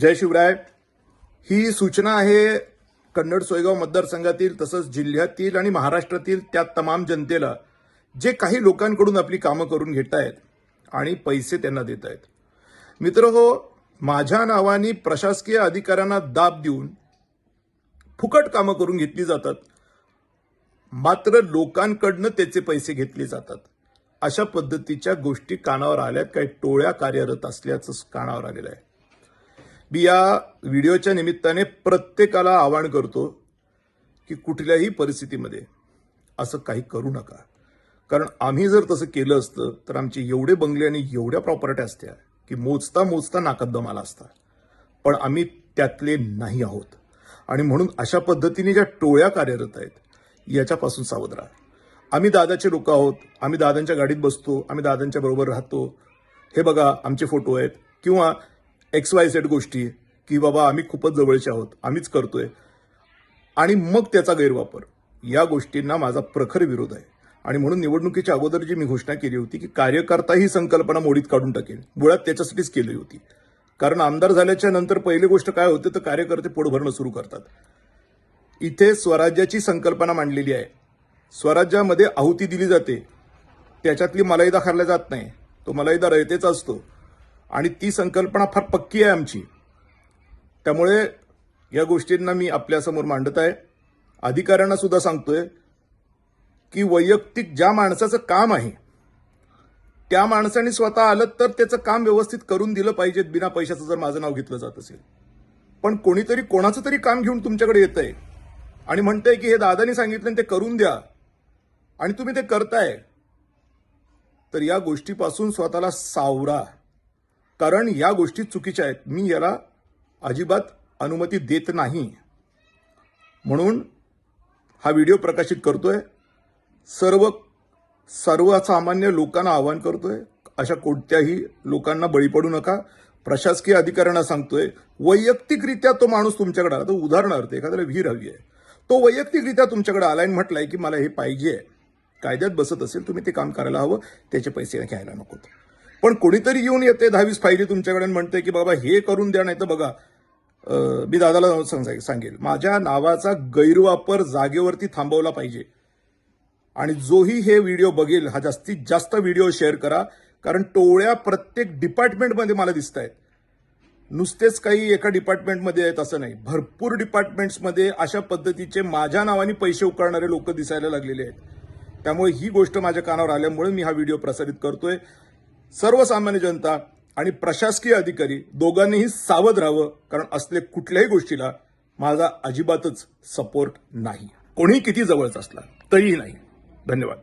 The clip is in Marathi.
जय शिवराय. ही सूचना आहे कन्नड सोयगाव मतदारसंघातील तसंच जिल्ह्यातील आणि महाराष्ट्रातील त्या तमाम जनतेला जे काही लोकांकडून आपली कामं करून घेत आहेत आणि पैसे त्यांना देत आहेत मित्र हो माझ्या नावाने प्रशासकीय अधिकाऱ्यांना दाब देऊन फुकट कामं करून घेतली जातात. मात्र लोकांकडनं त्याचे पैसे घेतले जातात. अशा पद्धतीच्या गोष्टी कानावर आल्यात काही टोळ्या कार्यरत असल्याचं कानावर आलेलं आहे. मी या व्हिडिओच्या निमित्ताने प्रत्येकाला आवाहन करतो की कुठल्याही परिस्थितीमध्ये असं काही करू नका. कारण आम्ही जर तसं केलं असतं तर आमचे एवढे बंगले आणि एवढ्या प्रॉपर्ट्या असत्या की मोजता मोजता नाकात आला असता. पण आम्ही त्यातले नाही आहोत. आणि म्हणून अशा पद्धतीने ज्या टोळ्या कार्यरत आहेत याच्यापासून सावध राहा. आम्ही दादाचे लोक आहोत आम्ही दादांच्या गाडीत बसतो आम्ही दादांच्या बरोबर राहतो. हे बघा आमचे फोटो आहेत. किंवा एक्स वाय झेड गोष्टी की बाबा आम्ही खूपच जवळचे आहोत आम्हीच करतोय. आणि मग त्याचा गैरवापर. या गोष्टींना माझा प्रखर विरोध आहे. आणि म्हणून निवडणुकीच्या अगोदर जी मी घोषणा केली होती की कार्यकर्ता ही संकल्पना मोडीत काढून टाकेल मुळात त्याच्यासाठीच केली होती. कारण आमदार झाल्याच्यानंतर पहिली गोष्ट काय होते तर कार्यकर्ते पोट भरणं सुरू करतात. इथे स्वराज्याची संकल्पना मांडलेली आहे. स्वराज्यामध्ये आहुती दिली जाते. त्याच्यातली मलाईदा खाल्ल्या जात नाही. तो मलाईदा रयतेचा असतो. आणि ती संकल्पना फार पक्की आहे आमची. त्यामुळे या गोष्टींना मी आपल्यासमोर मांडत आहे. अधिकाऱ्यांना सुद्धा सांगतोय की वैयक्तिक ज्या माणसाचं काम आहे त्या माणसाने स्वतः आलं तर त्याचं काम व्यवस्थित करून दिलं पाहिजे बिना पैशाचं जर माझं नाव घेतलं जात असेल. पण कोणीतरी कोणाचं तरी काम घेऊन तुमच्याकडे येत आहे आणि म्हणतंय की हे दादानी सांगितलं आणि ते करून द्या आणि तुम्ही ते करताय तर या गोष्टीपासून स्वतःला सावरा. कारण या गोष्टी चुकीच्या आहेत. मी याला अजिबात अनुमती देत नाही. म्हणून हा व्हिडिओ प्रकाशित करतोय. सर्व सर्वसामान्य लोकांना आवाहन करतोय. अशा कोणत्याही लोकांना बळी पडू नका. प्रशासकीय अधिकाऱ्यांना सांगतोय वैयक्तिकरित्या तो माणूस तुमच्याकडे आला. तर उदाहरणार्थ एखाद्याला विहीर हवी आहे. तो वैयक्तिकरित्या तुमच्याकडे आलाय आणि म्हटलाय की मला हे पाहिजे. कायद्यात बसत असेल तुम्ही ते काम करायला हवं. त्याचे पैसे घ्यायला नकोत पण कोणीतरी येऊन येते दहावीस फायली तुमच्याकडे म्हणते की बाबा हे करून द्या नाही तर बघा मी दादाला सांगेल माझ्या नावाचा गैरवापर जागेवरती थांबवला पाहिजे. आणि जोही हे व्हिडिओ बघेल हा जास्तीत जास्त व्हिडिओ शेअर करा कारण टोळ्या प्रत्येक डिपार्टमेंटमध्ये मला दिसत आहेत नुसतेच काही एका डिपार्टमेंटमध्ये आहेत असं नाही. भरपूर डिपार्टमेंट्समध्ये अशा पद्धतीचे माझ्या नावाने पैसे उकळणारे लोक दिसायला लागलेले आहेत. त्यामुळे ही गोष्ट माझ्या कानावर आल्यामुळे मी हा व्हिडिओ प्रसारित करतोय. सर्वसामान्य जनता आणि प्रशासकीय अधिकारी दोघांनीही सावध राहावं कारण असले कुठल्याही गोष्टीला माझा अजिबातच सपोर्ट नाही. कोणीही किती जवळच असला तरीही नाही. धन्यवाद.